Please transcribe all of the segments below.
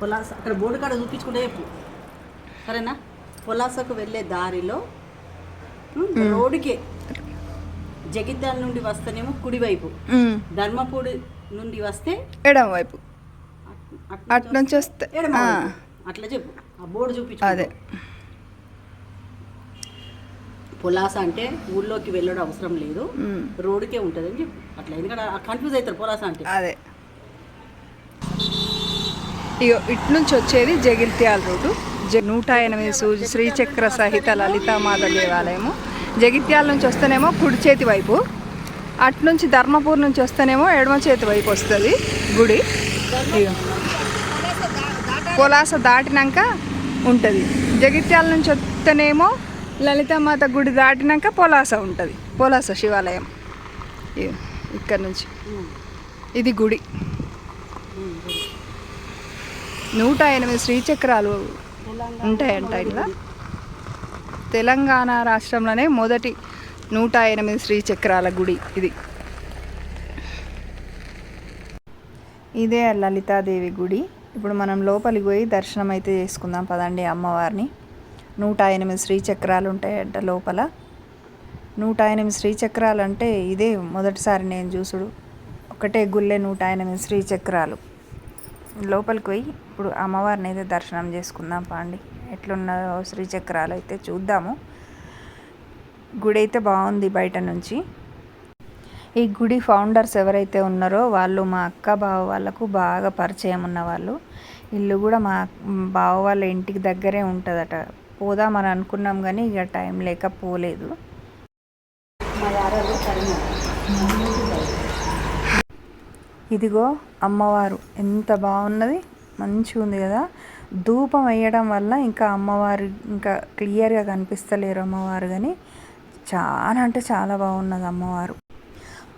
పొలాస అక్కడ బోర్డు కాడ చూపించుకుంటే చెప్పు. సరేనా? పొలాసకు వెళ్ళే దారిలో రోడ్డుకే జగిత్యాల నుండి వస్తేనేమో కుడివైపు. ధర్మపూడి నుండి వస్తే ఎడమ వైపు. వస్తే. అట్లా చెప్పు. ఆ బోర్డు చూపించు అదే. పొలాస అంటే ఊళ్ళోకి వెళ్ళడం అవసరం లేదు. రోడ్డుకే ఉంటుంది అని చెప్పు. అట్లా ఎందుకంటే కన్ఫ్యూజ్ అవుతారు పొలాస అంటే. అదే. ఇగో ఇటు నుంచి వచ్చేది జగిత్యాల రోడ్డు జ- నూట ఎనిమిది సూ- శ్రీచక్ర సహిత లలితామాత దేవాలయము. జగిత్యాల నుంచి వస్తేనేమో కుడి చేతి వైపు. అటు నుంచి ధర్మపూర్ నుంచి వస్తేనేమో ఎడమ చేతి వైపు వస్తుంది గుడి. ఇగో పొలాస దాటినాక ఉంటుంది. జగిత్యాల నుంచి వస్తేనేమో లలితామాత గుడి దాటినాక పొలాస ఉంటుంది. పొలాస శివాలయం. ఇక్కడ నుంచి. ఇది గుడి. నూట ఎనిమిది శ్రీచక్రాలు ఉంటాయంట ఇలా తెలంగాణ రాష్ట్రంలోనే మొదటి నూట ఎనిమిది శ్రీచక్రాల గుడి ఇది. ఇదే లలితాదేవి గుడి. ఇప్పుడు మనం లోపలికి పోయి దర్శనం అయితే చేసుకుందాం పదండి అమ్మవారిని. నూట ఎనిమిది శ్రీచక్రాలు ఉంటాయంట లోపల. నూట ఎనిమిది శ్రీచక్రాలు అంటే ఇదే మొదటిసారి నేను చూసుడు. ఒకటే గుళ్ళే నూట ఎనిమిది శ్రీచక్రాలు. లోపలికి పోయి ఇప్పుడు అమ్మవారిని అయితే దర్శనం చేసుకుందాం పాండి. ఎట్లున్నారో శ్రీచక్రాలు అయితే చూద్దాము. గుడి అయితే బాగుంది బయట నుంచి. ఈ గుడి ఫౌండర్స్ ఎవరైతే ఉన్నారో వాళ్ళు మా అక్క బావ వాళ్ళకు బాగా పరిచయం ఉన్న వాళ్ళు. ఇల్లు కూడా మా బావ వాళ్ళ ఇంటికి దగ్గరే ఉంటుందట. పోదామని అనుకున్నాం కానీ ఇక టైం లేక పోలేదు. మా ఇదిగో అమ్మవారు ఎంత బాగున్నది. మంచిగా ఉంది కదా. ధూపం వేయడం వల్ల ఇంకా అమ్మవారు ఇంకా క్లియర్గా కనిపిస్తలేరు అమ్మవారు కానీ చాలా అంటే చాలా బాగున్నది అమ్మవారు.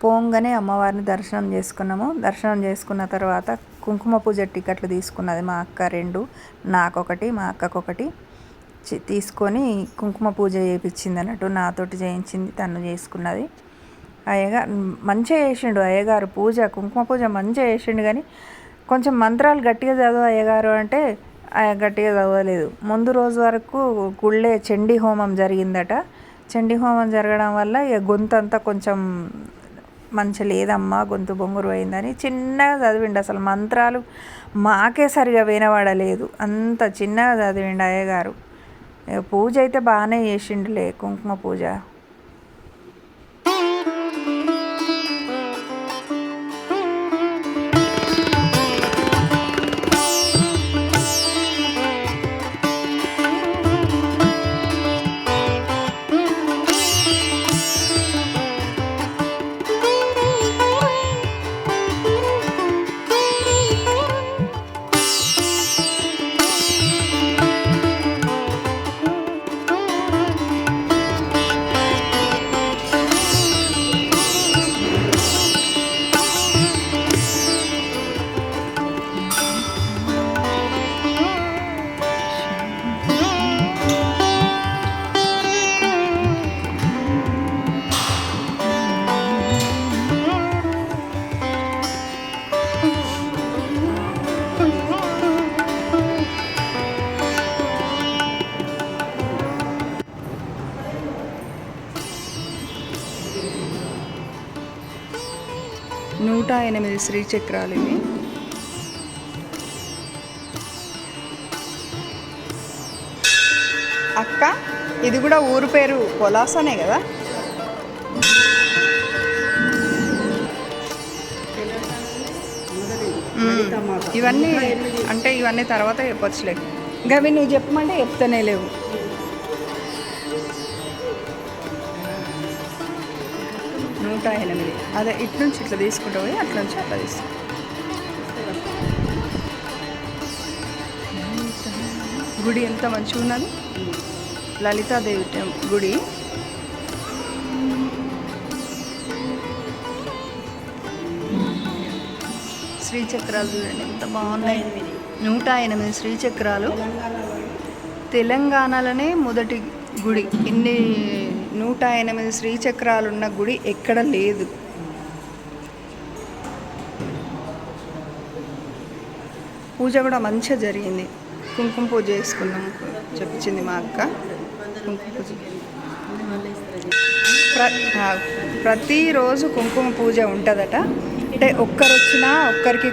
పోంగానే అమ్మవారిని దర్శనం చేసుకున్నాము. దర్శనం చేసుకున్న తర్వాత కుంకుమ పూజ టికెట్లు తీసుకున్నది మా అక్క రెండు నాకొకటి మా అక్కకొకటి. చి- తీసుకొని కుంకుమ పూజ చేయించింది అన్నట్టు నాతోటి చేయించింది తను చేసుకున్నది. అయ్యగారు మంచిగా చేసిండు అయ్యగారు పూజ కుంకుమ పూజ మంచిగా చేసిండు కానీ కొంచెం మంత్రాలు గట్టిగా చదువు అయ్యగారు అంటే గట్టిగా చదవలేదు. ముందు రోజు వరకు గుళ్ళే చండీ హోమం జరిగిందట. చండీ హోమం జరగడం వల్ల ఇక గొంతు అంతా కొంచెం మంచి లేదమ్మా గొంతు బొంగురు అయిందని చిన్నగా చదివిండు. అసలు మంత్రాలు మాకే సరిగా వినబడలేదు. అంత చిన్నగా చదివిండు అయ్యగారు. ఇక పూజ అయితే బాగానే చేసిండులే కుంకుమ పూజ. నూట ఎనిమిది శ్రీచక్రాలు ఇవి. అక్క ఇది కూడా ఊరు పేరు పొలాసనే కదా. ఇవన్నీ అంటే ఇవన్నీ తర్వాత చెప్పొచ్చులే. ఇంకా అవి నువ్వు చెప్పమంటే చెప్తానే లేవు. నూట ఎనిమిది. అదే ఇటు నుంచి ఇట్లా తీసుకుంటూ పోయి అట్లా నుంచి అట్లా తీసుకుంటాం. గుడి ఎంత మంచిగా ఉన్నది? లలితాదేవి గుడి. శ్రీచక్రాలు చూడండి ఎంత బాగున్నాయి. నూట ఎనిమిది శ్రీచక్రాలు. తెలంగాణలోనే మొదటి గుడి. ఇన్ని నూట ఎనిమిది శ్రీచక్రాలున్న గుడి ఎక్కడ లేదు. పూజ కూడా మంచిగా జరిగింది. కుంకుమ పూజ చేసుకున్నాం. చెప్పించింది మా అక్క. కుంకుమ పూజ. ప్ర ప్రతిరోజు కుంకుమ పూజ ఉంటుందట. అంటే ఒక్కరు వచ్చినా ఒక్కరికి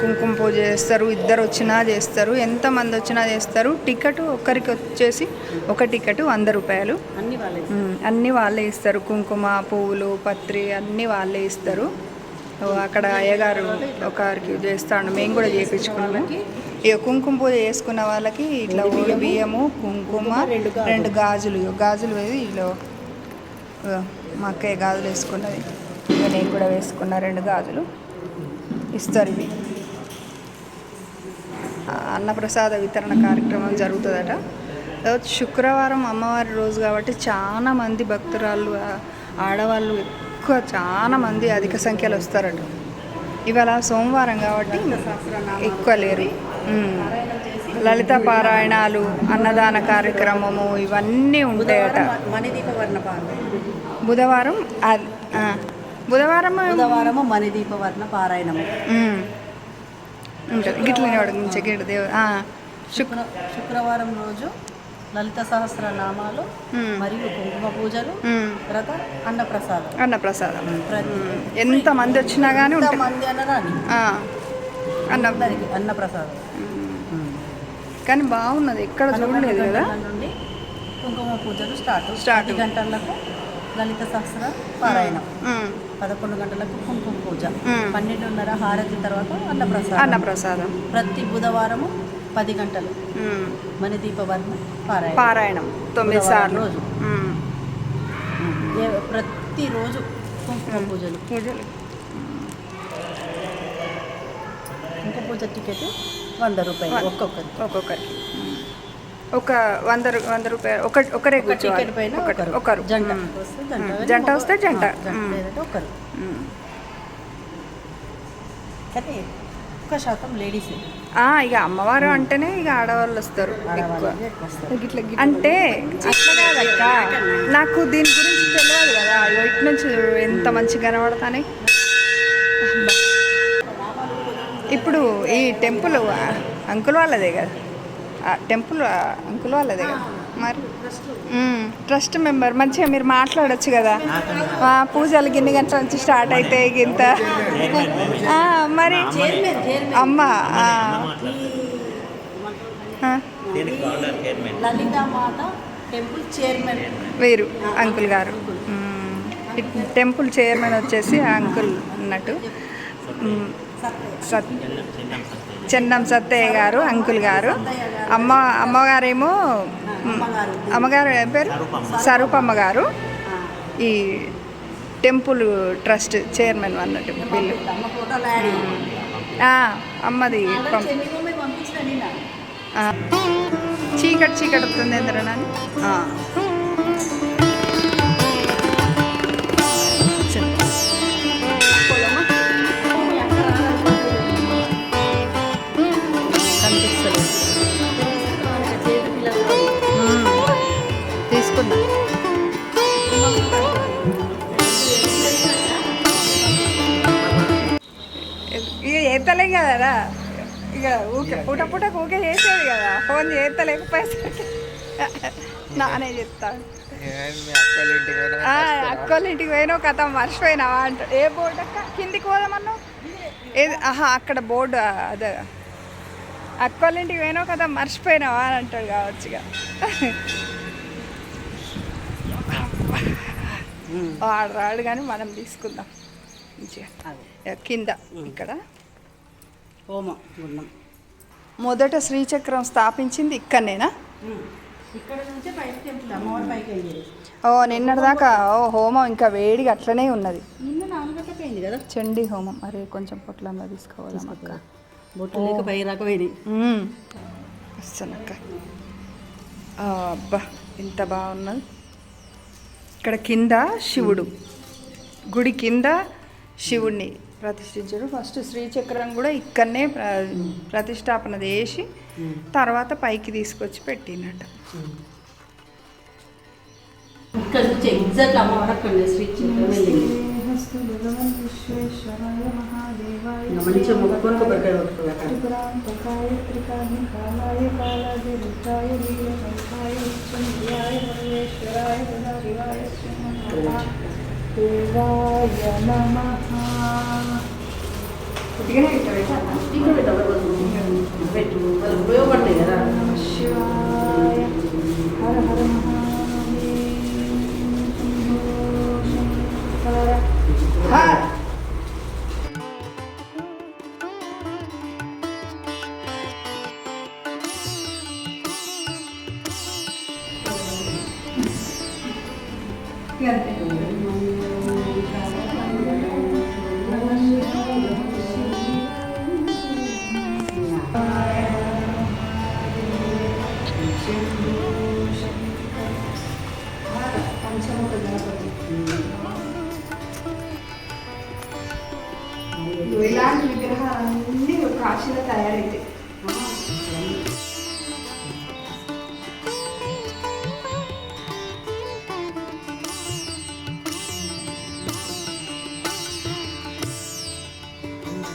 కుంకుమ పూజ చేస్తారు ఇద్దరు వచ్చినా చేస్తారు ఎంతమంది వచ్చినా చేస్తారు. టికెట్ ఒక్కరికి వచ్చేసి ఒక టికెట్ వంద రూపాయలు. అన్ని వాళ్ళే. అన్నీ వాళ్ళే ఇస్తారు. కుంకుమ పువ్వులు పత్రి అన్నీ వాళ్ళే ఇస్తారు. అక్కడ అయ్యగారు ఒకరికి చేస్తాడు. మేము కూడా చేయించుకున్నాము ఇక కుంకుమ పూజ చేసుకున్న వాళ్ళకి ఇట్లా ఓడి బియ్యము కుంకుమ రెండు గాజులు. గాజులు. వేసి ఇట్లా మా అక్కయ్య గాజులు వేసుకున్నది. నేను కూడా వేసుకున్న రెండు గాజులు. ఇస్తారు ఇవి. అన్నప్రసాద వితరణ కార్యక్రమం జరుగుతుందట. తర్వాత శుక్రవారం అమ్మవారి రోజు కాబట్టి చాలా మంది భక్తురాళ్ళు ఆడవాళ్ళు ఎక్కువ చాలా మంది అధిక సంఖ్యలో వస్తారట. ఇవాళ సోమవారం కాబట్టి ఎక్కువ లేరు. లలిత పారాయణాలు అన్నదాన కార్యక్రమము ఇవన్నీ ఉంటాయట. బుధవారం బుధవారం బుధవారము మణిదీప వర్ణ పారాయణము. ఉంటుంది గిట్లనే అడిగించే గిట్ల దేవు శుక్ర శుక్ర శుక్రవారం రోజు లలిత సహస్ర నామాలు. మరియు కుంకుమ పూజలు. తర్వాత అన్నప్రసాదం అన్నప్రసాదం ఎంత మంది వచ్చినా కానీ ఉంటుంది మంది అన్నరాని ఆ, అన్న అన్నప్రసాదం కానీ బాగున్నది ఎక్కడ చూడలేదు కదా. కుంకుమ పూజలు స్టార్ట్ స్టార్ట్. గంటలకు లలిత సహస్ర పారాయణం. పదకొండు గంటలకు కుంకుమ పూజ. పన్నెండున్నర హారతి తర్వాత అన్నప్రసాదం. అన్నప్రసాదం. ప్రతి బుధవారము పది గంటలు. ఉమ్. మణిదీపవర్ణ పారాయణం. పారాయణం. తొమ్మిది సార్లు. రోజు. ప్రతిరోజు కుంకుమ పూజలు. పూజలు. కుంకుమ పూజ టికెట్ వంద రూపాయలు ఒక్కొక్కరు ఒక్కొక్కరికి. ఉమ్. ఒక వంద వంద రూపాయలు ఒక ఒకరే కూర్చోవాలి. ఒకరు జంట. వస్తే జంట వస్తే ఒకరు. ఉమ్. కానీ ఎక్కువ శాతం లేడీస్ ఇక అమ్మవారు అంటేనే ఇక ఆడవాళ్ళు వస్తారు ఎక్కువ. అంటే అట్లా కాదక్క. నాకు దీని గురించి తెలియదు కదా. ఇటు నుంచి ఎంత మంచి కనబడతానే. ఇప్పుడు ఈ టెంపుల్ అంకుల్ వాళ్ళదే కదా. టెంపుల్ అంకుల్ వాళ్ళదే కదా మరి. ట్రస్ట్ మెంబర్ మంచిగా మీరు మాట్లాడొచ్చు కదా. పూజలు గిన్ని గంటల నుంచి స్టార్ట్ అయితే ఇంత మరి? అమ్మ వీరు అంకుల్ గారు. టెంపుల్ చైర్మన్ వచ్చేసి అంకుల్ అన్నట్టు. మ్మ్. సత్ చెన్నం సత్తయ్య గారు అంకుల్ గారు. అమ్మ అమ్మగారేమో మ్మ్, అమ్మగారు పేరు? సరూపమ్మ గారు. ఈ టెంపుల్ ట్రస్ట్ చైర్మన్ అన్నట్టు వీళ్ళు. అమ్మది. చీకటి చీకటి వస్తుంది ఎందరో కదరా ఇక ఊకే పూట పూటకు ఊకే చేసేది కదా? ఫోన్ చేస్తలేకపోయేసరికి. నానే చెప్తాను అక్కోళ్ళ ఇంటికి పోయినావు కథ మర్చిపోయినావా అంట. ఏ బోర్డు అక్క? కిందికి పోదామన్నావు? ఏది? ఆహా అక్కడ బోర్డు అదే. అక్కోళ్ళ ఇంటికి పోయినావు కదా మర్చిపోయినావా అని అంటాడు కావచ్చు ఇక. వాడు రాడు కానీ మనం తీసుకుందాం. మంచిగా. కింద ఇక్కడ. హోమం గుండం మొదట శ్రీచక్రం స్థాపించింది ఇక్కడనేనా? ఇక్కడ నుంచే పైకి అమ్మవారి పైకి వెళ్ళేది. ఓ నిన్నటిదాకా ఓ హోమం ఇంకా వేడిగా అట్లనే ఉన్నది. నిన్న నాలుగు గంటలకు అయింది కదా? చండీ హోమం. అరే కొంచెం పొట్లంలో తీసుకోవాలం అక్క. బొట్టు లేక పై అబ్బా ఎంత బాగున్నది. ఇక్కడ కింద శివుడు. గుడి కింద శివుడిని ప్రతిష్ఠించారు. ఫస్ట్ శ్రీచక్రం కూడా ఇక్కడనే ప్ర- ప్రతిష్టాపన చేసి తర్వాత పైకి తీసుకొచ్చి పెట్టినట్టు. ఇక్కడ ఎగ్జాక్ట్ అమ్మవారు అక్కడ శ్రీ చిత్రం వెళ్ళింది నమోస్తు భగవన్ విశ్వేశ్వరాయ మహాదేవాయ ఇంకా మంచిగా మొక్కుకొని కొబ్బరికాయ కొట్టుకో Devaya Namaha. ¿Tienes que aprovechar? Sí, aprovechar.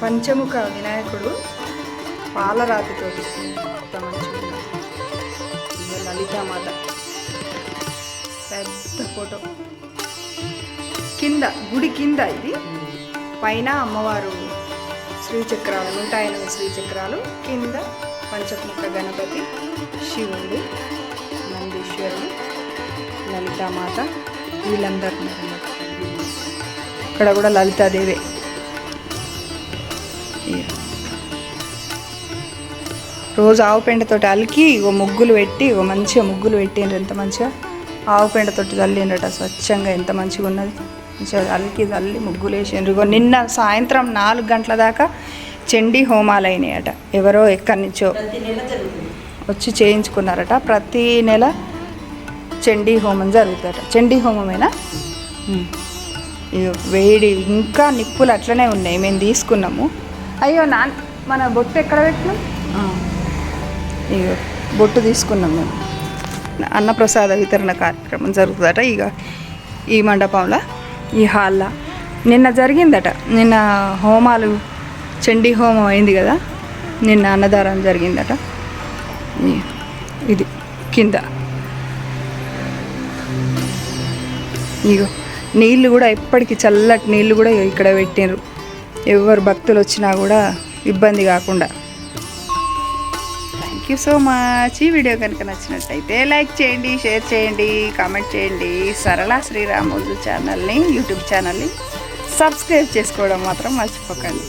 పంచముఖ వినాయకుడు పాలరాతితో లలితామాత. పెద్ద ఫోటో. కింద గుడి కింద ఇది. పైన అమ్మవారు శ్రీచక్రాలు నూట ఎనిమిది శ్రీచక్రాలు. కింద పంచముఖ గణపతి శివుడు నందీశ్వరుడు లలితామాత వీళ్ళందరూ ఇక్కడ కూడా లలితాదేవే. రోజు ఆవు పెండతోటి అలికి ఇగో ముగ్గులు పెట్టి ఇగో మంచిగా ముగ్గులు పెట్టిండ్రు. ఎంత మంచిగా? ఆవు పెండతోటి చల్లిండ్రట స్వచ్ఛంగా ఎంత మంచిగా ఉన్నది. మంచిగా అలికి చల్లి ముగ్గులు వేసిండ్రు. ఇగో నిన్న సాయంత్రం నాలుగు గంటల దాకా చండీ హోమాలు అయినాయట. ఎవరో ఎక్కడి నుంచో వచ్చి చేయించుకున్నారట. ప్రతి నెల చండీ హోమం జరుగుతుందట. చండీ హోమమేనా? ఇగో వేడి ఇంకా నిప్పులు అట్లనే ఉన్నాయి. మేము తీసుకున్నాము. అయ్యో నా మన బొట్టు ఎక్కడ పెట్టినాం? ఇగో బొట్టు తీసుకున్నాం మేము. అన్నప్రసాద వితరణ కార్యక్రమం జరుగుతుందట ఇక ఈ మండపంలో ఈ హాల్లో. నిన్న జరిగిందట నిన్న హోమాలు చండీ హోమం అయింది కదా నిన్న అన్నదానం జరిగిందట. ఇది కింద. ఇగో నీళ్ళు కూడా ఎప్పటికీ చల్లటి నీళ్ళు కూడా ఇక్కడ పెట్టిండ్రు. ఎవరు భక్తులు వచ్చినా కూడా ఇబ్బంది కాకుండా. థ్యాంక్ యూ సో మచ్ ఈ వీడియో కనుక నచ్చినట్టయితే లైక్ చేయండి షేర్ చేయండి కామెంట్ చేయండి. సరళ శ్రీరామోజు ఛానల్ని యూట్యూబ్ ఛానల్ని సబ్స్క్రైబ్ చేసుకోవడం మాత్రం మర్చిపోకండి.